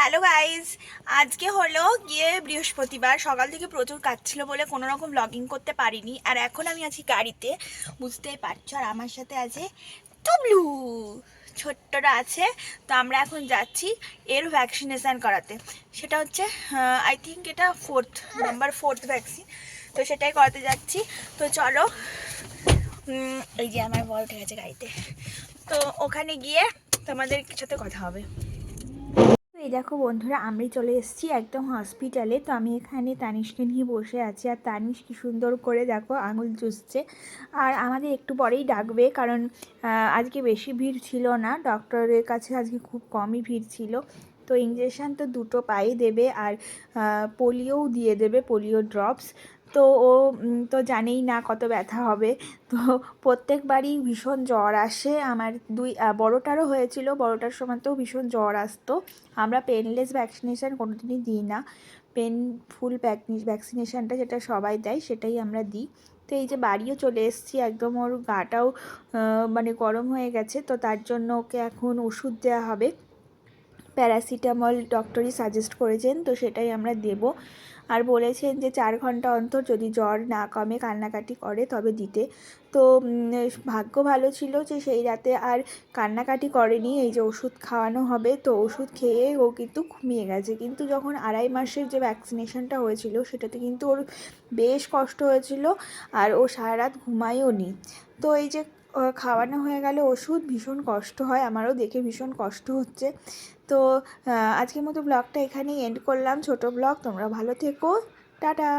Hello guys আজকে হলো গিয়ে বৃহস্পতিবার, সকাল থেকে প্রচুর কাজ ছিল বলে কোনো রকম ব্লগিং করতে পারিনি, আর এখন আমি আছি গাড়িতে, বুঝতেই পারছ, আর আমার সাথে আছে টুবলু ছোট্টরা আছে, তো আমরা এখন যাচ্ছি এর ভ্যাকসিনেশান করাতে। সেটা হচ্ছে আই থিঙ্ক এটা ফোর্থ নাম্বার ফোর্থ ভ্যাকসিন তো সেটাই করাতে যাচ্ছি। তো চলো এই যে আমার বল ঠিক আছে গাড়িতে। তো ওখানে গিয়ে তোমাদের সাথে কথা হবে। এই দেখো বন্ধুরা, আমি চলে এসেছি একদম হসপিটালে তো আমি এখানে তানিশকে নিয়ে বসে আছি। আর তানিশ কি সুন্দর করে দেখো আঙুল চুষছে। আর আমাদের একটু পরেই ডাকবে, কারণ আজকে বেশি ভিড় ছিল না। ডক্টরের কাছে আজকে খুব কমই ভিড় ছিল। তো ইঞ্জেকশান তো দুটো পায়ে দেবে আর পোলিওও দিয়ে দেবে পোলিও ড্রপস তো ও তো জানেই না কত ব্যথা হবে। তো প্রত্যেকবারই ভীষণ জ্বর আসে। আমার দুই বড়টারও হয়েছিল। বড়টার সময়তেও ভীষণ জ্বর আসতো। আমরা পেনলেস ভ্যাকসিনেশান কোনোদিনই দিই না। পেন ফুল ভ্যাকসিনেশানটা যেটা সবাই দেয়, সেটাই আমরা দিই। তো এই যে বাড়িও চলে এসেছি। একদম ওর গাটাও মানে গরম হয়ে গেছে। তো তার জন্য ওকে এখন ওষুধ দেওয়া হবে। প্যারাসিটামল ডক্টরই সাজেস্ট করেছেন, তো সেটাই আমরা দেব। আর বলেছেন যে চার ঘণ্টা অন্তর যদি জ্বর না কমে, কান্নাকাটি করে, তবে দিতে। তো ভাগ্য ভালো ছিল যে সেই রাতে আর কান্নাকাটি করেনি, এই যে ওষুধ খাওয়ানো হবে, তো ওষুধ খেয়ে ও কিন্তু ঘুমিয়ে গেছে। কিন্তু যখন আড়াই মাসের যে ভ্যাকসিনেশনটা হয়েছিল, সেটাতে কিন্তু ওর বেশ কষ্ট হয়েছিল, আর ও সারা রাত ঘুমায়ও নি তো এই যে খাওয়ানো হয়ে গেলে ওষুধ ভীষণ কষ্ট হয়, আমারও দেখে ভীষণ কষ্ট হচ্ছে। তো আজকের মতো ব্লগটা এখানেই এন্ড করলাম। ছোট ব্লগ, তোমরা ভালো থেকো। টাটা!